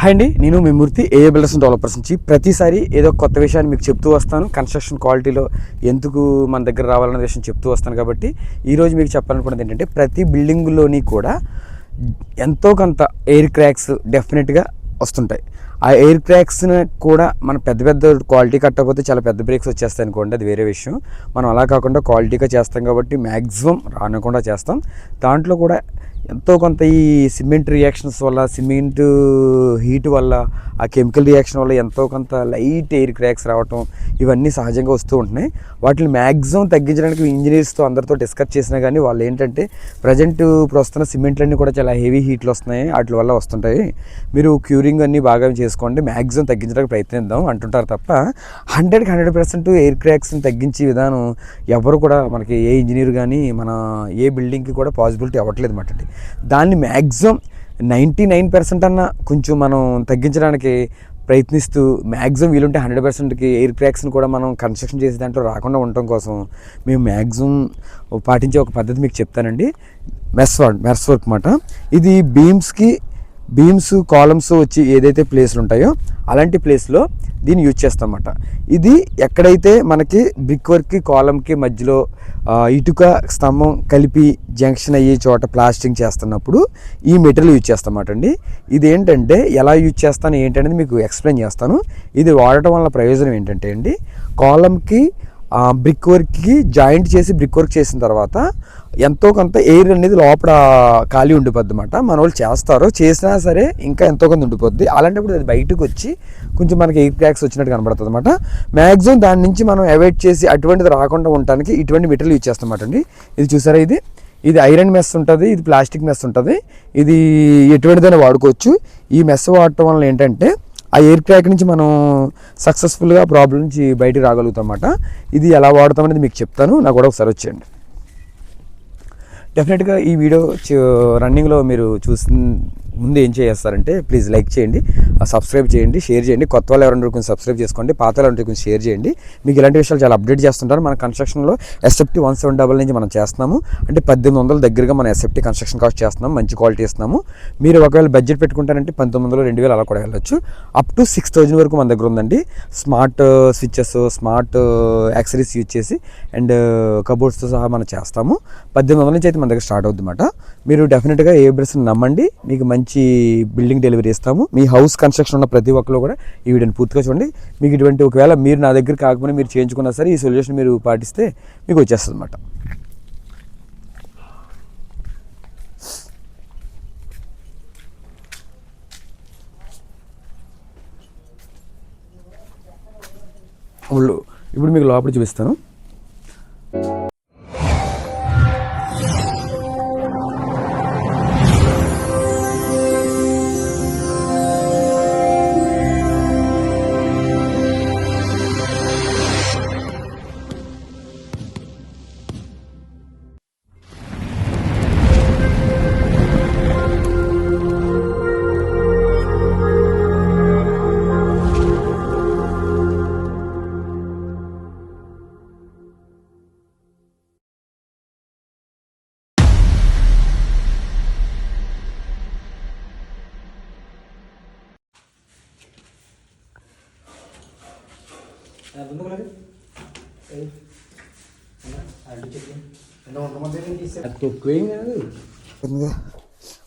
Hi అండి నేను మీ మూర్తి ఏఏ బిల్డర్స్ డెవలపర్స్ నుంచి. ప్రతిసారి ఏదో కొత్త విషయాన్ని మీకు చెప్తూ వస్తాను. కన్స్ట్రక్షన్ క్వాలిటీలో ఎందుకు మన దగ్గర రావాలనే విషయం చెప్తూ వస్తాను కాబట్టి ఈరోజు మీకు చెప్పాలనుకున్నది ఏంటంటే ప్రతి బిల్డింగ్లోని కూడా ఎంతో కొంత ఎయిర్ క్రాక్స్ డెఫినెట్గా వస్తుంటాయి. ఆ ఎయిర్ క్రాక్స్ని కూడా మన పెద్ద పెద్ద క్వాలిటీ కట్టకపోతే చాలా పెద్ద బ్రేక్స్ వచ్చేస్తాయి అనుకోండి అది వేరే విషయం. మనం అలా కాకుండా క్వాలిటీగా చేస్తాం కాబట్టి మ్యాక్సిమం రానకుండా చేస్తాం. దాంట్లో కూడా ఎంతో కొంత ఈ సిమెంట్ రియాక్షన్స్ వల్ల సిమెంట్ హీట్ వల్ల ఆ కెమికల్ రియాక్షన్ వల్ల ఎంతో కొంత లైట్ ఎయిర్ క్రాక్స్ రావటం ఇవన్నీ సహజంగా వస్తూ ఉంటున్నాయి. వాటిని మ్యాక్సిమం తగ్గించడానికి ఇంజనీర్స్తో అందరితో డిస్కస్ చేసినా కానీ వాళ్ళు ఏంటంటే ప్రజెంట్ ఇప్పుడు వస్తున్న సిమెంట్లన్నీ కూడా చాలా హెవీ హీట్లు వస్తున్నాయి. వాటి వల్ల వస్తుంటాయి. మీరు క్యూరింగ్ అన్నీ బాగా చేసుకోండి. మ్యాక్సిమం తగ్గించడానికి ప్రయత్నిద్దాం అంటుంటారు తప్ప హండ్రెడ్కి హండ్రెడ్ పర్సెంట్ ఎయిర్ క్రాక్స్ని తగ్గించే విధానం ఎవరు కూడా మనకి ఏ ఇంజనీర్ కానీ మన ఏ బిల్డింగ్కి కూడా పాసిబిలిటీ అవ్వట్లేదు అన్నమాట దాన్ని మ్యాక్సిమం నైంటీ నైన్ పర్సెంట్ అన్న కొంచెం మనం తగ్గించడానికి ప్రయత్నిస్తూ మ్యాక్సిమం వీలుంటే హండ్రెడ్ పర్సెంట్కి ఎయిర్ క్రాక్స్ని కూడా మనం కన్స్ట్రక్షన్ చేసే దాంట్లో రాకుండా ఉండటం కోసం మేము మ్యాక్సిమం పాటించే ఒక పద్ధతి మీకు చెప్తానండి. మెస్ వర్క్ మెస్ వర్క్ మాట. ఇది బీమ్స్కి బీమ్స్ కాలమ్స్ వచ్చి ఏదైతే ప్లేస్లు ఉంటాయో అలాంటి ప్లేస్లో దీన్ని యూజ్ చేస్తామన్నమాట. ఇది ఎక్కడైతే మనకి బ్రిక్ వర్క్కి కాలంకి మధ్యలో ఇటుక స్తంభం కలిపి జంక్షన్ అయ్యే చోట ప్లాస్టింగ్ చేస్తున్నప్పుడు ఈ మెటీరియల్ యూజ్ చేస్తామన్నమాట అండి. ఇది ఏంటంటే ఎలా యూజ్ చేస్తాను ఏంటనేది మీకు ఎక్స్ప్లెయిన్ చేస్తాను. ఇది వాడటం వల్ల ప్రయోజనం ఏంటంటే అండి కాలంకి బ్రిక్ వర్క్కి జాయింట్ చేసి బ్రిక్ వర్క్ చేసిన తర్వాత ఎంతో కొంత ఎయిర్ అనేది లోపల ఖాళీ ఉండిపోద్ది అనమాట మన వాళ్ళు చేస్తారు చేసినా సరే ఇంకా ఎంతో కొంత ఉండిపోద్ది. అలాంటప్పుడు అది బయటకు వచ్చి కొంచెం మనకి ఎయిర్ క్రాక్స్ వచ్చినట్టు కనబడుతుంది అనమాట మ్యాక్సిమం దాని నుంచి మనం అవాయిడ్ చేసి అటువంటిది రాకుండా ఉండటానికి ఇటువంటి మెటీరియల్ యూజ్ చేస్తామన్నమాట అండి. ఇది చూసారా ఇది? ఇది ఐరన్ మెస్ ఉంటుంది ఇది ప్లాస్టిక్ మెస్ ఉంటుంది. ఇది ఎటువంటిదైనా వాడుకోవచ్చు. ఈ మెస్ వాడటం వల్ల ఏంటంటే ఆ ఎయిర్ క్రాక్ నుంచి మనం సక్సెస్ఫుల్గా ప్రాబ్లం నుంచి బయటికి రాగలుగుతాం అన్నమాట ఇది ఎలా వాడతాం అనేది మీకు చెప్తాను. నాకు కూడా ఒకసారి వచ్చేయండి. డెఫినెట్గా ఈ వీడియో రన్నింగ్లో మీరు చూసి ముందు ఏం చేస్తారంటే ప్లీజ్ లైక్ చేయండి ఆ సబ్స్క్రైబ్ చేయండి షేర్ చేయండి. కొత్త వాళ్ళు ఎవరైనా కొంచెం సబ్స్క్రైబ్ చేసుకోండి పాత వాళ్ళు కొంచెం షేర్ చేయండి. మీకు ఇలాంటి విషయాలు చాలా అప్డేట్ చేస్తుంటారు. మన కన్స్ట్రక్షన్లో ఎస్ఎఫ్టీ వన్ సెవెన్ డబల్ నుంచి మనం చేస్తున్నాము. అంటే పద్దెనిమిది వందల దగ్గరగా మనం ఎస్ఎఫ్టీ కన్స్ట్రక్షన్ కాస్ట్ చేస్తున్నాం మంచి క్వాలిటీ ఇస్తున్నాము. మీరు ఒకవేళ బడ్జెట్ పెట్టుకుంటారంటే పంతొమ్మిది వందలు రెండు వేలు అలా కూడా వెళ్ళొచ్చు. అప్ టు సిక్స్ థౌజండ్ వరకు మన దగ్గర ఉందండి. Smart switches smart accessories use చేసి అండ్ కబోర్డ్స్తో uh, సహా మనం చేస్తాము. పద్దెనిమిది వందల నుంచి అయితే మన దగ్గర స్టార్ట్ అవుతుంది అనమాట మీరు డెఫినెట్గా ఏ బ్రెస్ని నమ్మండి. మీకు మంచి బిల్డింగ్ డెలివరీ ఇస్తాము మీ హౌస్ కన్స్ట్రక్షన్ ఉన్న ప్రతి ఒక్కరు కూడా ఈ వీడియోని పూర్తిగా చూడండి. మీకు ఇటువంటి ఒకవేళ మీరు నా దగ్గర కాకపోయినా మీరు చేయించుకున్నా సరే ఈ సొల్యూషన్ మీరు పాటిస్తే మీకు వచ్చేస్తుంది అనమాట ఇప్పుడు మీకు లోపల చూపిస్తాను.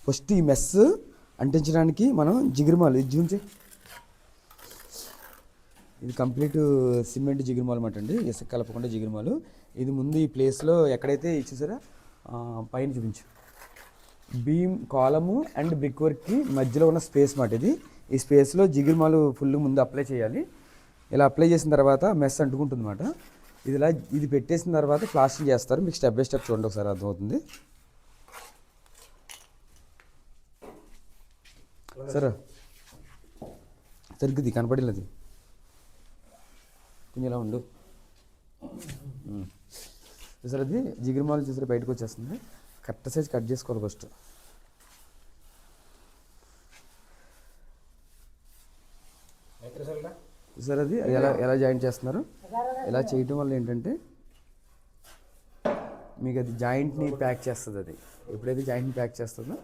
ఫస్ట్ ఈ మెస్ అంటించడానికి మనం జిగిరిమాలు. ఇది చూపించే. ఇది కంప్లీట్ సిమెంట్ జిగిరిమాలు అనమాట అండి. ఇసుక కలపకుండా జిగిరిమాలు. ఇది ముందు ఈ ప్లేస్లో ఎక్కడైతే ఇచ్చేసారా పైన చూపించు. బీమ్ కాలము అండ్ బ్రిక్ వర్క్కి మధ్యలో ఉన్న స్పేస్ మాట ఇది. ఈ స్పేస్లో జిగిరిమాలు ఫుల్ ముందు అప్లై చేయాలి. ఇలా అప్లై చేసిన తర్వాత మెస్ అంటుకుంటుంది అనమాట ఇది ఇలా ఇది పెట్టేసిన తర్వాత ప్లాస్టింగ్ చేస్తారు. మీకు స్టెప్ బై స్టెప్ చూడండి ఒకసారి అర్థమవుతుంది. సరే. సరిగ్గా కనపడలేదు కొంచెం ఇలా ఉండు. చూసారు అది? జిగిరిమాలు చూసారు? బయటకు వచ్చేస్తుంది. కరెక్ట్ సైజ్ కట్ చేసుకోవాలి ఫస్ట్. చూసారు అది? అది ఎలా ఎలా జాయింట్ చేస్తున్నారు? ఇలా చేయటం వల్ల ఏంటంటే మీకు అది జాయింట్ని ప్యాక్ చేస్తుంది అది. ఎప్పుడైతే జాయింట్ని ప్యాక్ చేస్తుందో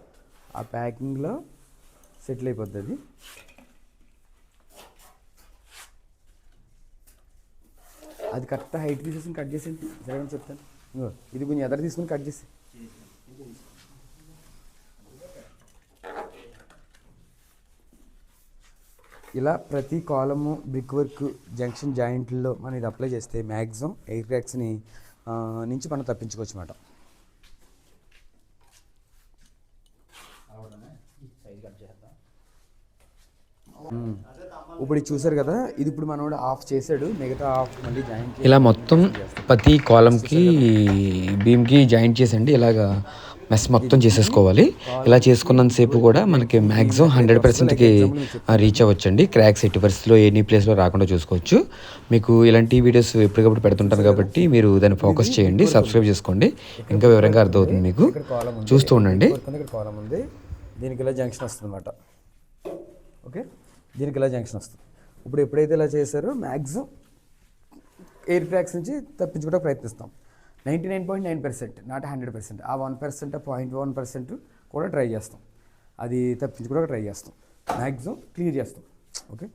ఆ ప్యాకింగ్లో సెటిల్ అయిపోద్ది అది. అది కరెక్ట్ హైట్ తీసేసుకుని కట్ చేసేయండి. సరే చెప్తాను. ఇది కొంచెం ఎదర తీసుకుని కట్ చేసి ఇలా ప్రతి కాలము బ్రిక్ వర్క్ జంక్షన్ జాయింట్లో మనం ఇది అప్లై చేస్తే మ్యాక్సిమం ఎయిర్ క్రాక్స్ని నుంచి మనం తప్పించుకోవచ్చు అన్నమాట. ఇప్పుడు ఇది చూసారు కదా ఇది ఇప్పుడు మనోడు ఆఫ్ చేశాడు మిగతా ఆఫ్ మళ్ళీ జాయిన్ ఇలా మొత్తం ప్రతి కాలంకి బీమ్కి జాయింట్ చేసండి ఇలాగా మెస్ మొత్తం చేసేసుకోవాలి. ఇలా చేసుకున్నంతసేపు కూడా మనకి మ్యాక్సిమం హండ్రెడ్ పర్సెంట్కి రీచ్ అవ్వచ్చండి. క్రాక్స్ ఎట్టి పరిస్థితిలో ఎనీ ప్లేస్లో రాకుండా చూసుకోవచ్చు. మీకు ఇలాంటి వీడియోస్ ఎప్పటికప్పుడు పెడుతుంటాను కాబట్టి మీరు దాన్ని ఫోకస్ చేయండి సబ్స్క్రైబ్ చేసుకోండి. ఇంకా వివరంగా అర్థమవుతుంది మీకు. చూస్తూ ఉండండి. కాలం ఉంది దీనికి ఇలా జంక్షన్ వస్తుందన్నమాట. ఓకే? దీనికి ఇలా జంక్షన్ వస్తుంది. ఇప్పుడు ఎప్పుడైతే ఇలా చేశారో మ్యాక్సిమం ఎయిర్ క్రాక్స్ నుంచి తప్పించుకోవడానికి ప్రయత్నిస్తాం. Ninety nine point nine percent not hundred percent ఆ one percent point one percent కూడా ట్రై చేస్తాం. అది తప్పించుకోవడానికి ట్రై చేస్తాం. మ్యాక్సిమం క్లియర్ చేస్తాం. ఓకే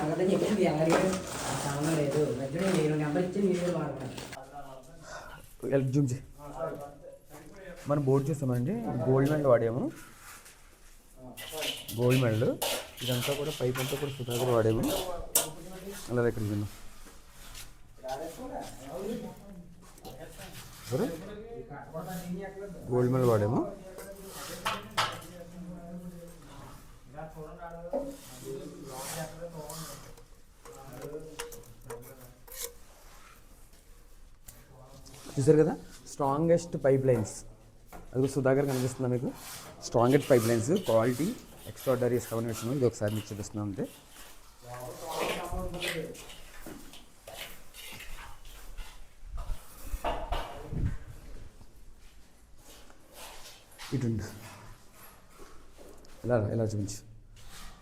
అడగదని చెప్పింది ఎవరికి సంబంధం లేదు. మధ్యలో నేను నెంబర్ ఇచ్చి మీరు వాడతాను. జూమ్ చేయి మనం బోర్డు చూస్తామండి. గోల్డ్ మెడల్ వాడాము. Gold medal. ఇదంతా కూడా పైప్ అంతా కూడా సుధాకర్ వాడాము. అలా ఇక్కడ తిన్నాం సరే? గోల్డ్ మెడల్ వాడాము. చూసారు కదా? స్ట్రాంగెస్ట్ పైప్ లైన్స్ అది సుధాకర్ కనిపిస్తుందా మీకు? Strongest pipe lines quality extraordinary ఇస్తామని ఇది ఒకసారి మీకు చూపిస్తున్నాం అంతే. ఇటు ఎలా ఇలా ఇలా చూపించు.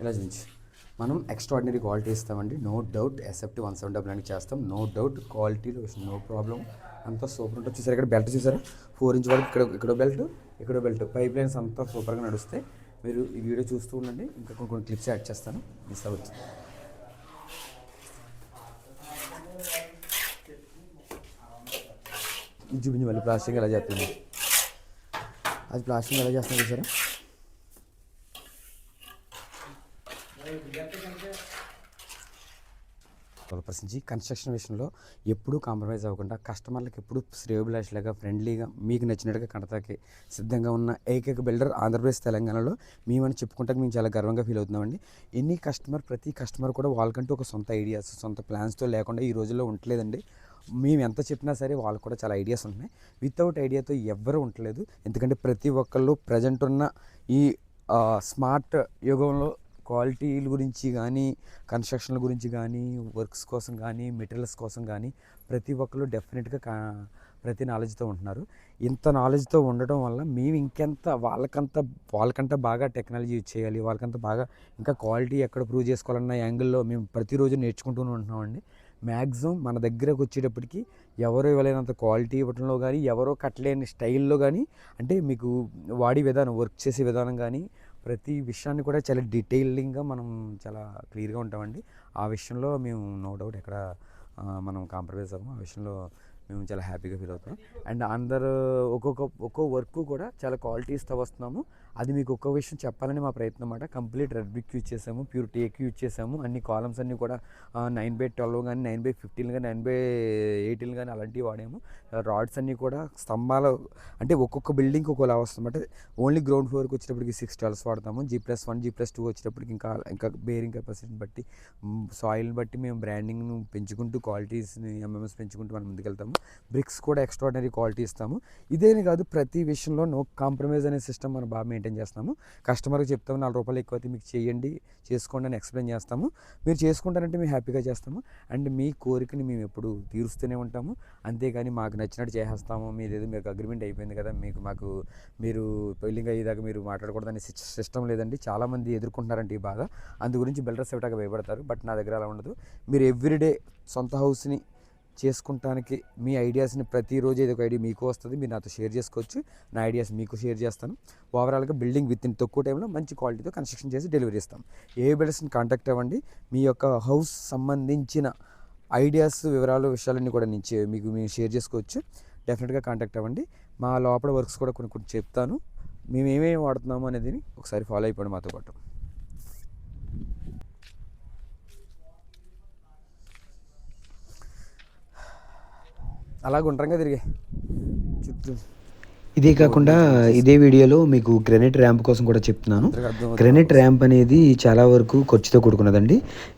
ఇలా చూపించు. మనం ఎక్స్ట్రాడినరీ క్వాలిటీ ఇస్తామండి. No doubt except one seven double nine చేస్తాం. నో డౌట్ క్వాలిటీలో నో ప్రాబ్లం అంతా సూపర్ ఉంటుంది. చూసారు ఇక్కడ బెల్ట్ చూసారా? ఫోర్ ఇంచ్ వరకు ఇక్కడ ఇక్కడ బెల్ట్ ఇక్కడ బెల్ట్ పైప్ లైన్స్ అంతా సూపర్గా నడుస్తాయి. మీరు ఈ వీడియో చూస్తూ ఉండండి. ఇంకా కొన్ని కొన్ని క్లిప్స్ యాడ్ చేస్తాను. మిస్ అవ్వచ్చు. చూపించి మళ్ళీ ప్లాస్టింగ్ ఎలా చేస్తుంది అది ప్లాస్టింగ్ ఎలా చేస్తున్నారు చూసారా? ప్రశ్నించి కన్స్ట్రక్షన్ విషయంలో ఎప్పుడూ కాంప్రమైజ్ అవ్వకుండా కస్టమర్లకు ఎప్పుడు శ్రేయోభిలాషలాగా ఫ్రెండ్లీగా మీకు నచ్చినట్టుగా కడతాకి సిద్ధంగా ఉన్న ఏకైక బిల్డర్ ఆంధ్రప్రదేశ్ తెలంగాణలో మేమని చెప్పుకుంటే మేము చాలా గర్వంగా ఫీల్ అవుతున్నామండి. ఎన్ని కస్టమర్ ప్రతి కస్టమర్ కూడా వాళ్ళకంటూ ఒక సొంత ఐడియాస్ సొంత ప్లాన్స్తో లేకుండా ఈ రోజుల్లో ఉండలేదండి మేము ఎంత చెప్పినా సరే వాళ్ళకు కూడా చాలా ఐడియాస్ ఉంటున్నాయి. వితౌట్ ఐడియాతో ఎవ్వరూ ఉండలేదు ఎందుకంటే ప్రతి ఒక్కళ్ళు ప్రజెంట్ ఉన్న ఈ స్మార్ట్ యుగంలో క్వాలిటీల గురించి కానీ కన్స్ట్రక్షన్ల గురించి కానీ వర్క్స్ కోసం కానీ మెటీరియల్స్ కోసం కానీ ప్రతి ఒక్కరు డెఫినెట్గా కా ప్రతి నాలెడ్జ్తో ఉంటున్నారు. ఇంత నాలెడ్జ్తో ఉండడం వల్ల మేము ఇంకెంత వాళ్ళకంత వాళ్ళకంటే బాగా టెక్నాలజీ యూజ్ చేయాలి వాళ్ళకంత బాగా ఇంకా క్వాలిటీ ఎక్కడ ప్రూవ్ చేసుకోవాలన్న యాంగిల్లో మేము ప్రతిరోజు నేర్చుకుంటూనే ఉంటున్నామండి. మ్యాక్సిమం మన దగ్గరకు వచ్చేటప్పటికి ఎవరో ఇవ్వలేనంత క్వాలిటీ ఇవ్వడంలో కానీ ఎవరో కట్టలేని స్టైల్లో కానీ అంటే మీకు వాడి విధానం వర్క్ చేసే విధానం కానీ ప్రతి విషయాన్ని కూడా చాలా డీటెయిలింగ్గా మనం చాలా క్లియర్గా ఉంటామండి. ఆ విషయంలో మేము నో డౌట్ ఎక్కడ మనం కాంప్రమైజ్ అవ్వము. ఆ విషయంలో మేము చాలా హ్యాపీగా ఫీల్ అవుతున్నాం. అండ్ అందరు ఒక్కొక్క ఒక్కో వర్క్ కూడా చాలా క్వాలిటీస్తో వస్తున్నాము. అది మీకు ఒక్క విషయం చెప్పాలని మా ప్రయత్నం అన్నమాట. కంప్లీట్ రెడ్ బ్రిక్ యూజ్ చేసాము ప్యూర్ టేక్ యూజ్ చేసాము. అన్ని కాలమ్స్ అన్నీ కూడా నైన్ బై ట్వెల్వ్ కానీ నైన్ బై ఫిఫ్టీన్ కానీ నైన్ బై ఎయిటీన్ కానీ అలాంటివి వాడాము. రాడ్స్ అన్నీ కూడా స్తంభాలు అంటే ఒక్కొక్క బిల్డింగ్కి ఒక్కోలా వస్తుంది అంటే ఓన్లీ గ్రౌండ్ ఫ్లోర్కి వచ్చేటప్పటికి సిక్స్ ట్వెల్వ్స్ వాడతాము. G plus one G plus two వచ్చేటప్పటికి ఇంకా ఇంకా బేరింగ్ కెపాసిటీని బట్టి సాయిల్ని బట్టి మేము బ్రాండింగ్ను పెంచుకుంటూ క్వాలిటీస్ని ఎంఎంఎస్ పెంచుకుంటూ మనం ముందుకెళ్తాము. బ్రిక్స్ కూడా ఎక్స్ట్రాడినరీ క్వాలిటీ ఇస్తాము. ఇదేనే కాదు ప్రతి విషయంలో నో కాంప్రమైజ్ అనే సిస్టమ్ మనం బాగా మెయింటైన్ మెయింటైన్ చేస్తాము కస్టమర్కి చెప్తాము నాలుగు రూపాయలు ఎక్కువ అయితే మీకు చేయండి చేసుకోండి అని ఎక్స్ప్లెయిన్ చేస్తాము. మీరు చేసుకుంటారంటే మేము హ్యాపీగా చేస్తాము. అండ్ మీ కోరికని మేము ఎప్పుడు తీరుస్తూనే ఉంటాము. అంతేగాని మాకు నచ్చినట్టు చేసేస్తాము. మీదేదో ఏదో మీకు అగ్రిమెంట్ అయిపోయింది కదా మీకు మాకు మీరు పెళ్ళింగ్ అయ్యేదాకా మీరు మాట్లాడకూడదని సిస్టమ్ లేదండి. చాలామంది ఎదుర్కొంటున్నారండి ఈ బాధ. అందు గురించి బిల్డర్స్ ఇవ్వటానికి భయపడతారు. బట్ నా దగ్గర అలా ఉండదు. మీరు ఎవ్రీడే సొంత హౌస్ని చేసుకుంటానికి మీ ఐడియాస్ని ప్రతిరోజు ఏదో ఒక ఐడియా మీకు వస్తుంది మీరు నాతో షేర్ చేసుకోవచ్చు. నా ఐడియాస్ మీకు షేర్ చేస్తాను. ఓవరాల్గా బిల్డింగ్ విత్ ఇన్ తక్కువ టైంలో మంచి క్వాలిటీతో కన్స్ట్రక్షన్ చేసి డెలివరీ ఇస్తాం ఏ బిల్డర్స్ని కాంటాక్ట్ అవ్వండి. మీ యొక్క హౌస్ సంబంధించిన ఐడియాస్ వివరాలు విషయాలన్నీ కూడా నేను మీకు మేము షేర్ చేసుకోవచ్చు. డెఫినెట్గా కాంటాక్ట్ అవ్వండి. మా లోపల వర్క్స్ కూడా కొన్ని కొన్ని చెప్తాను. మేము ఏమేమి వాడుతున్నాము అనేది ఒకసారి ఫాలో అయిపోండి మాతో పాటు. అలాగ గుండ్రంగా తిరిగి. చుట్టూ ఇదే కాకుండా ఇదే వీడియోలో మీకు గ్రెనైట్ ర్యాంప్ కోసం కూడా చెప్తున్నాను. గ్రెనైట్ ర్యాంప్ అనేది చాలా వరకు ఖర్చుతో కూడుకున్నదండి.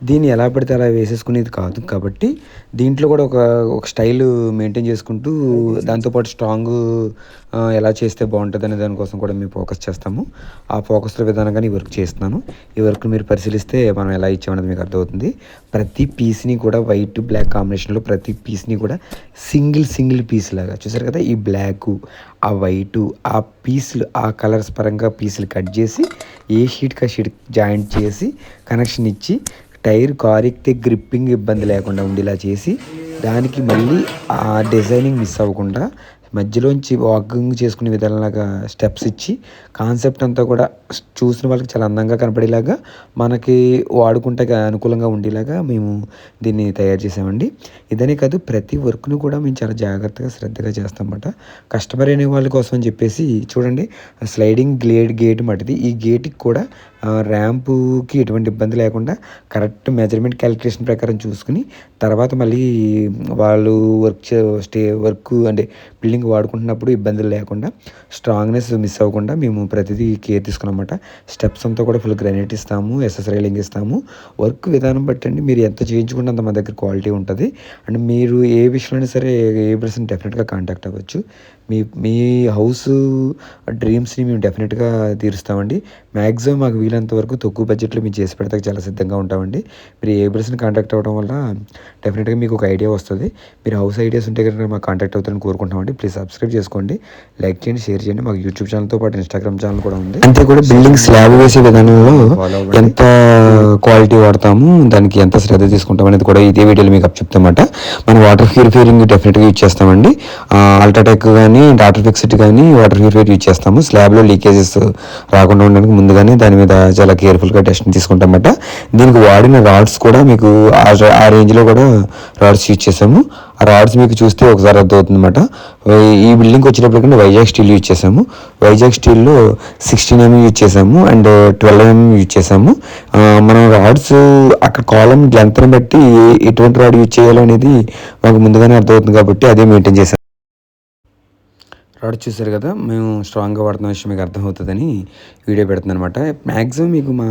దీన్ని ఎలా పడితే అలా వేసేసుకునేది కాదు. కాబట్టి దీంట్లో కూడా ఒక ఒక స్టైల్ మెయింటైన్ చేసుకుంటూ దాంతోపాటు స్ట్రాంగ్ ఎలా చేస్తే బాగుంటుంది అనే దానికోసం కూడా మేము ఫోకస్ చేస్తాము. ఆ ఫోకస్ల విధానంగా ఈ వర్క్ చేస్తున్నాను. ఈ వర్క్ మీరు పరిశీలిస్తే మనం ఎలా ఇచ్చామన్నది మీకు అర్థమవుతుంది. ప్రతి పీస్ని కూడా వైట్ బ్లాక్ కాంబినేషన్లో ప్రతి పీస్ని కూడా సింగిల్ సింగిల్ పీస్ లాగా. చూసారు కదా ఈ బ్లాక్ ఆ వైటు ఆ పీసులు ఆ కలర్స్ పరంగా పీసులు కట్ చేసి ఏ షీట్కి ఆ షీట్ జాయింట్ చేసి కనెక్షన్ ఇచ్చి టైర్ కారు ఎక్కితే గ్రిప్పింగ్ ఇబ్బంది లేకుండా ఉండేలా చేసి దానికి మళ్ళీ ఆ డిజైనింగ్ మిస్ అవ్వకుండా మధ్యలోంచి వాకింగ్ చేసుకునే విధానంలాగా స్టెప్స్ ఇచ్చి కాన్సెప్ట్ అంతా కూడా చూసిన వాళ్ళకి చాలా అందంగా కనపడేలాగా మనకి వాడుకుంటే అనుకూలంగా ఉండేలాగా మేము దీన్ని తయారు చేసామండి ఇదనే కాదు ప్రతి వర్క్ను కూడా మేము చాలా జాగ్రత్తగా శ్రద్ధగా చేస్తామన్నమాట. కస్టమర్ అనే వాళ్ళ కోసం అని చెప్పేసి చూడండి స్లైడింగ్ గ్లేడ్ గేట్ మటిది. ఈ గేట్కి కూడా ర్యాంపుకి ఎటువంటి ఇబ్బంది లేకుండా కరెక్ట్ మెజర్మెంట్ క్యాలిక్యులేషన్ ప్రకారం చూసుకుని తర్వాత మళ్ళీ వాళ్ళు వర్క్ చే స్టే వర్క్ అంటే బిల్డింగ్ వాడుకుంటున్నప్పుడు ఇబ్బందులు లేకుండా స్ట్రాంగ్నెస్ మిస్ అవ్వకుండా మేము ప్రతిదీ కేర్ తీసుకున్నమాట. స్టెప్స్ అంతా కూడా ఫుల్ గ్రానైట్ ఇస్తాము ఎస్ఎస్ రైలింగ్ ఇస్తాము. వర్క్ విధానం బట్టండి మీరు ఎంత చేయించుకుంటే అంత మా దగ్గర క్వాలిటీ ఉంటుంది. అండ్ మీరు ఏ విషయంలో సరే ఏ పర్సన్ డెఫినెట్గా కాంటాక్ట్ అవ్వచ్చు. మీ మీ హౌస్ డ్రీమ్స్ని మేము డెఫినెట్గా తీరుస్తామండి. మ్యాక్సిమం మాకు వీలంత వరకు తక్కువ బడ్జెట్లో మేము చేసి పెడతాకి చాలా సిద్ధంగా ఉంటామండి. మీరు ఏ పర్సన్ కాంటాక్ట్ అవ్వడం వల్ల డెఫినెట్గా మీకు ఒక ఐడియా వస్తుంది. మీరు హౌస్ ఐడియాస్ ఉంటే కనుక మాకు కాంటాక్ట్ అవుతారని కోరుకుంటామండి ప్లీజ్ సబ్స్క్రైబ్ చేసుకోండి. లైక్ చేయండి షేర్ చేయండి. మాకు యూట్యూబ్ ఛానల్తో పాటు ఇన్స్టాగ్రామ్ ఛానల్ కూడా ఉంది. అంతే కూడా బిల్డింగ్ స్లాబ్ వేసే విధానంలో ఎంత క్వాలిటీ వాడతాము దానికి ఎంత శ్రద్ధ తీసుకుంటాం అనేది కూడా ఇదే వీడియోలో మీకు చెప్తామన్నమాట. మనం వాటర్ ప్యూరిఫైరింగ్ డెఫినెట్గా యూజ్ చేస్తామండి. అల్ట్రాటెక్ కానీ డాటర్ ఫిక్స్డ్ కానీ వాటర్ ప్యూరిఫైర్ యూజ్ చేస్తాము. స్లాబ్లో లీకేజెస్ రాకుండా ఉండడానికి ముందుగానే దాని మీద చాలా కేర్ఫుల్గా టెస్ట్ తీసుకుంటామట. దీనికి వాడిన రాడ్స్ కూడా మీకు ఆ- ఆ రేంజ్లో కూడా రాడ్స్ యూజ్ చేసాము. ఆ రాడ్స్ మీకు చూస్తే ఒకసారి అర్థమవుతుందన్నమాట. ఈ బిల్డింగ్కి వచ్చేటప్పటికంటే వైజాగ్ స్టీల్ యూజ్ చేసాము. వైజాగ్ స్టీల్లో సిక్స్టీన్ ఎంఎం యూజ్ చేసాము అండ్ ట్వెల్వ్ ఎంఎం యూజ్ చేసాము. మనం రాడ్స్ అక్కడ కాలం లెంత్ని బట్టి ఎటువంటి రాడ్ యూజ్ చేయాలనేది మాకు ముందుగానే అర్థమవుతుంది కాబట్టి అదే మెయింటైన్ చేసాము. రాడ్ చూసారు కదా మేము స్ట్రాంగ్గా వాడుతున్న విషయం మీకు అర్థమవుతుందని వీడియో పెడుతుంది అనమాట మ్యాక్సిమం మీకు మా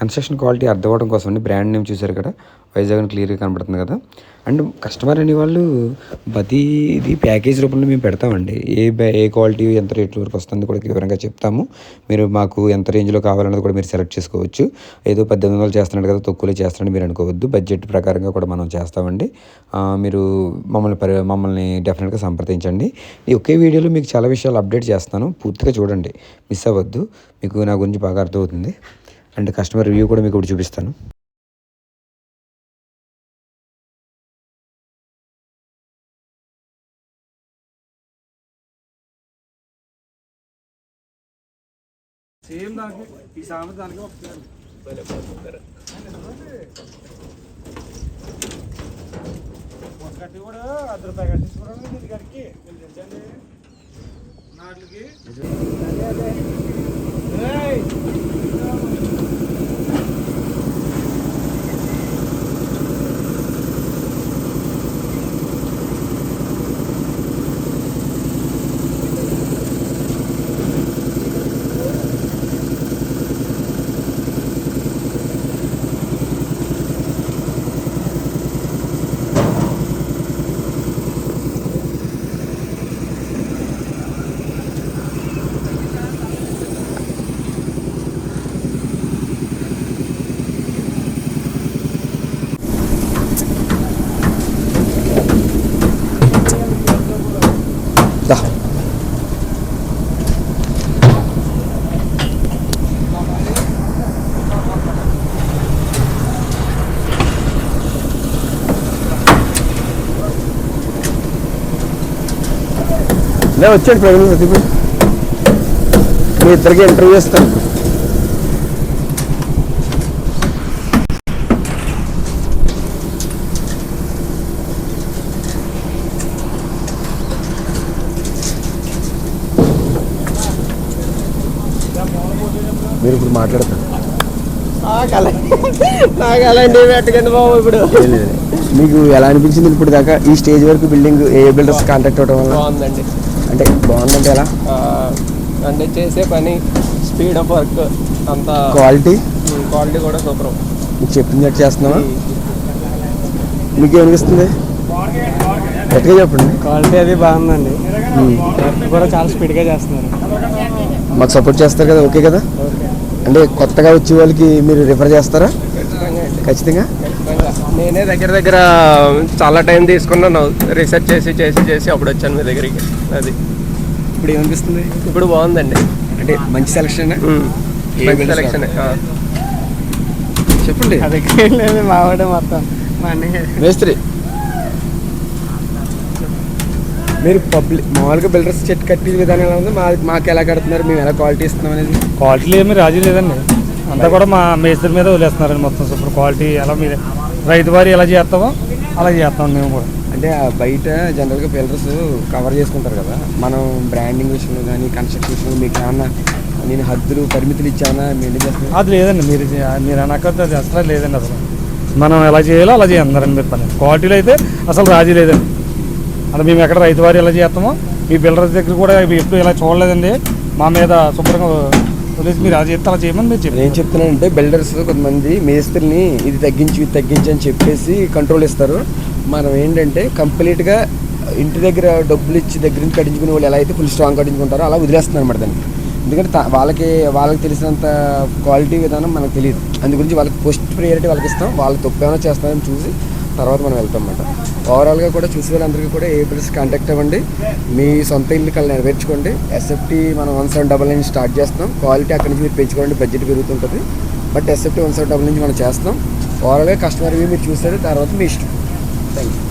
కన్స్ట్రక్షన్ క్వాలిటీ అర్థం అవ్వడం కోసం అండి బ్రాండ్ నేమ్ చూసారు కదా వైజాగ్ క్లియర్గా కనబడుతుంది కదా. అండ్ కస్టమర్ అనే వాళ్ళు ప్రతిది ప్యాకేజ్ రూపంలో మేము పెడతామండి. ఏ బ్యా- ఏ క్వాలిటీ ఎంత రేట్ల వరకు వస్తుంది కూడా వివరంగా చెప్తాము. మీరు మాకు ఎంత రేంజ్లో కావాలన్నది కూడా మీరు సెలెక్ట్ చేసుకోవచ్చు. ఏదో పద్దెనిమిది వందలు చేస్తున్నాడు కదా తక్కువలో చేస్తున్నాడు మీరు అనుకోవద్దు. బడ్జెట్ ప్రకారంగా కూడా మనం చేస్తామండి. మీరు మమ్మల్ని పరి మమ్మల్ని డెఫినెట్గా సంప్రదించండి. ఈ ఒకే వీడియోలో మీకు చాలా విషయాలు అప్డేట్ చేస్తాను. పూర్తిగా చూడండి. మిస్ అవ్వద్దు. మీకు నా గురించి బాగా అర్థమవుతుంది. అండ్ కస్టమర్ రివ్యూ కూడా మీకు ఇప్పుడు చూపిస్తాను. సేమ్ దానికి ఈ సామెత దానికి వస్తుంది కట్టి కూడా అర్ధ రూపాయ కట్టించుకోవడం ఇది గడికి తెలుసండి నాట్లకి లే వచ్చాడు ప్రవీణ్ ప్రదీప్ మీ ఇద్దరికి ఇంటర్వ్యూ ఇస్తాను మీరు ఇప్పుడు మాట్లాడతారు. నాకు అలాంటి పెట్టకండి బాబు ఇప్పుడు. మీకు ఎలా అనిపించింది ఇప్పుడు దాకా ఈ స్టేజ్ వరకు బిల్డింగ్ ఏ బిల్డర్స్ కాంటాక్ట్ అవడం వల్ల? బాగుందండి. అంటే బాగుందంటే ఎలా? అంటే చేసే పని స్పీడ్ ఆఫ్ వర్క్ అంతా క్వాలిటీ క్వాలిటీ కూడా సూపర్ మీకు చెప్పినట్టు చేస్తున్నావా? మీకు ఏమనిపిస్తుంది గట్టిగా చెప్పండి. క్వాలిటీ అది బాగుందండి. వర్క్ కూడా చాలా స్పీడ్గా చేస్తున్నారు. మాకు సపోర్ట్ చేస్తారు కదా ఓకే కదా? అంటే కొత్తగా వచ్చే వాళ్ళకి మీరు రిఫర్ చేస్తారా? ఖచ్చితంగా? నేనే దగ్గర దగ్గర చాలా టైం తీసుకున్నాను. రీసెర్చ్ చేసి చేసి చేసి అప్పుడు వచ్చాను మీ దగ్గరికి. అది. ఇప్పుడు ఏమనిపిస్తుంది? ఇప్పుడు బాగుందండి. అంటే మంచి సెలక్షన్ మంచి సెలక్షన్ చెప్పండి. అది లేదు మావాడే మొత్తం. మా మేస్త్రి. మీరు పబ్లిక్ మామూలుగా బిల్డర్స్ చెట్టు కట్టే విధానం ఎలా ఉంది? మా మాకు ఎలా కడుతున్నారు? మేము ఎలా క్వాలిటీ ఇస్తున్నాం అనేది? క్వాలిటీలో ఏమీ రాజీ లేదండి. అంతా కూడా మా మేస్త్రి మీద వదిలేస్తున్నారండి మొత్తం. సూపర్ క్వాలిటీ ఎలా మీరు రైతు వారి ఎలా చేస్తామో అలా చేస్తాం మేము కూడా. అంటే బయట జనరల్గా బిల్డర్స్ కవర్ చేసుకుంటారు కదా మనం బ్రాండింగ్ విషయంలో కానీ కన్స్ట్రక్షన్ విషయంలో మీకు ఏమన్నా నేను హద్దులు పరిమితులు ఇచ్చానా మెయింటైన్ చేస్తున్నాను అది లేదండి మీరు మీరు అనకపోతే అది అసలు లేదండి అసలు. మనం ఎలా చేయాలో అలా చేయండి మీరు పని. క్వాలిటీలో అయితే అసలు రాజీ లేదండి. అంటే మేము ఎక్కడ రైతు వారి ఎలా చేస్తామో మీ బిల్డర్ దగ్గర కూడా ఎప్పుడు ఇలా చూడలేదండి. మా మీద శుభ్రంగా వదిలేసి మీరు అది అలా చేయమని మీరు నేను చెప్తున్నానంటే బిల్డర్స్ కొంతమంది మేస్త్రిని ఇది తగ్గించి ఇది తగ్గించి అని చెప్పేసి కంట్రోల్ ఇస్తారు. మనం ఏంటంటే కంప్లీట్గా ఇంటి దగ్గర డబ్బులు ఇచ్చి దగ్గర నుంచి కట్టించుకునే వాళ్ళు ఎలా అయితే ఫుల్ స్ట్రాంగ్ కట్టించుకుంటారో అలా వదిలేస్తున్నారు అనమాట దాన్ని. ఎందుకంటే వాళ్ళకి వాళ్ళకి తెలిసినంత క్వాలిటీ విధానం మనకు తెలియదు. అందు గురించి వాళ్ళకి ఫస్ట్ ప్రియారిటీ వాళ్ళకి ఇస్తాం. వాళ్ళు తప్పు ఏమైనా చేస్తారని చూసి తర్వాత మనం వెళ్తాం అన్నమాట. ఓవరాల్గా కూడా చూసే వాళ్ళందరికీ కూడా ఏ బిల్డర్స్ కాంటాక్ట్ అవ్వండి. మీ సొంత ఇల్లు కళ్ళు నెరవేర్చుకోండి. ఎస్ఎఫ్టీ మనం వన్ సెవెన్ డబల్ నుంచి స్టార్ట్ చేస్తాం క్వాలిటీ అక్కడి నుంచి మీరు పెంచుకోండి budget పెరుగుతుంటుంది. But SFT one seven double నుంచి మనం చేస్తాం ఓవరాల్గా కస్టమర్ వ్యూ మీరు చూసారు తర్వాత మీ ఇష్టం. Thank you